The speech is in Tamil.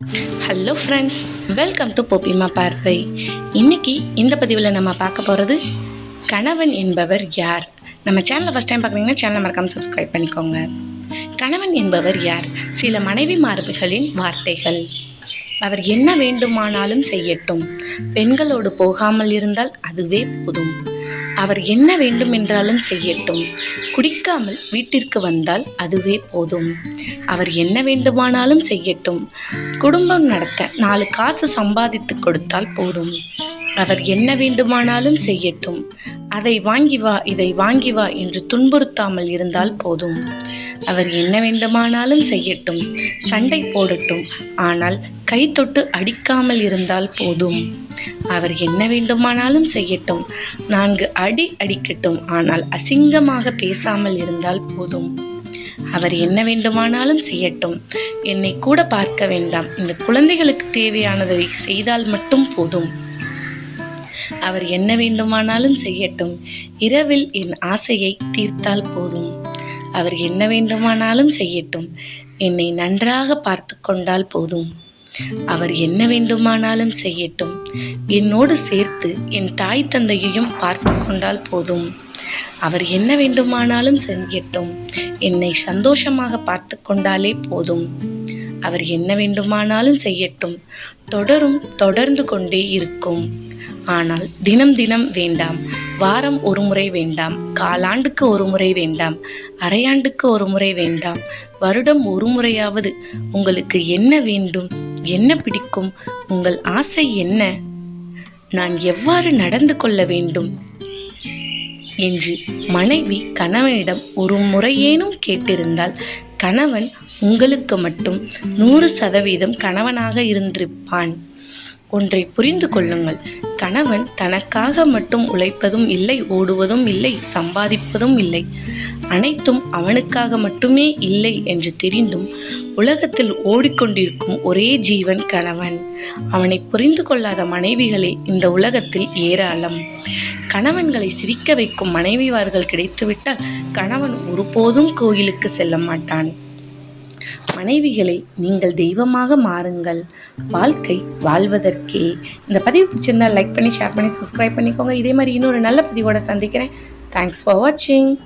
Hello friends welcome to Poppima பார்வை இன்னைக்கு இந்த பதிவில் நம்ம பார்க்க போகிறது கணவன் என்பவர் யார்? நம்ம சேனலை ஃபஸ்ட் டைம் பார்க்குறீங்கன்னா சேனலை மறக்காமல் சப்ஸ்கிரைப் பண்ணிக்கோங்க. கணவன் என்பவர் யார்? சில மனைவி மார்புகளின் வார்த்தைகள். அவர் என்ன வேண்டுமானாலும் செய்யட்டும். பெண்களோடு போகாமல் இருந்தால் அதுவே போதும். அவர் என்ன வேண்டும் என்றாலும் செய்யட்டும். குடிக்காமல் வீட்டிற்கு வந்தால் அதுவே போதும். அவர் என்ன வேண்டுமானாலும் செய்யட்டும். குடும்பம் நடத்த நாலு காசு சம்பாதித்து கொடுத்தால் போதும். அவர் என்ன வேண்டுமானாலும் செய்யட்டும். அதை வாங்கி வா இதை வாங்கி வா என்று துன்புறுத்தாமல் இருந்தால் போதும். அவர் என்ன வேண்டுமானாலும் செய்யட்டும். சண்டை போடட்டும். ஆனால் கை தொட்டு அடிக்காமல் இருந்தால் போதும். அவர் என்ன வேண்டுமானாலும் செய்யட்டும். நான்கு அடி அடிக்கட்டும் ஆனால் அசிங்கமாக பேசாமல் இருந்தால் போதும். அவர் என்ன வேண்டுமானாலும் செய்யட்டும். என்னை கூட பார்க்க வேண்டாம். இந்த குழந்தைகளுக்கு தேவையானதை செய்தால் மட்டும் போதும். அவர் என்ன வேண்டுமானாலும் செய்யட்டும். இரவில் என் ஆசையை தீர்த்தால் போதும். அவர் என்ன வேண்டுமானாலும் செய்யட்டும். என்னை நன்றாக பார்த்து கொண்டால் போதும். அவர் என்ன வேண்டுமானாலும் செய்யட்டும். என்னோடு சேர்த்து என் தாய் தந்தையையும் பார்த்து கொண்டால் போதும். அவர் என்ன வேண்டுமானாலும் செய்யட்டும். என்னை சந்தோஷமாக பார்த்து கொண்டாலே போதும். அவர் என்ன வேண்டுமானாலும் செய்யட்டும். தொடரும் தொடர்ந்து கொண்டே இருக்கும். ஆனால் தினம் தினம் வேண்டாம். வாரம் ஒரு முறை வேண்டாம். காலாண்டுக்கு ஒரு முறை வேண்டாம். அரையாண்டுக்கு ஒரு முறை வேண்டாம். வருடம் ஒரு முறையாவது உங்களுக்கு என்ன வேண்டும்? என்ன பிடிக்கும்? உங்கள் ஆசை என்ன? நான் எவ்வாறு நடந்து கொள்ள வேண்டும்? என்று மனைவி கணவனிடம் ஒரு முறையேனும் கேட்டிருந்தால் கணவன் உங்களுக்கு மட்டும் நூறு சதவீதம் கணவனாக இருந்திருப்பான். ஒன்றை புரிந்து கொள்ளுங்கள். கணவன் தனக்காக மட்டும் உழைப்பதும் இல்லை ஓடுவதும் இல்லை சம்பாதிப்பதும் இல்லை. அனைத்தும் அவனுக்காக மட்டுமே இல்லை என்று தெரிந்தும் உலகத்தில் ஓடிக்கொண்டிருக்கும் ஒரே ஜீவன் கணவன். அவனை புரிந்து கொள்ளாத மனைவிகளே இந்த உலகத்தில் ஏராளம். கணவன்களை சிரிக்க வைக்கும் மனைவிவார்கள் கிடைத்துவிட்டால் கணவன் ஒருபோதும் கோயிலுக்கு செல்ல மாட்டான். மனைவிகளை நீங்கள் தெய்வமாக மாறுங்கள். வாழ்க்கை வாழ்வதற்கே. இந்த பதிவு பிடிச்சிருந்தா லைக் பண்ணி ஷேர் பண்ணி சப்ஸ்கிரைப் பண்ணிக்கோங்க. இதே மாதிரி இன்னொரு நல்ல பதிவோட சந்திக்கிறேன். தேங்க்ஸ் ஃபார் வாட்சிங்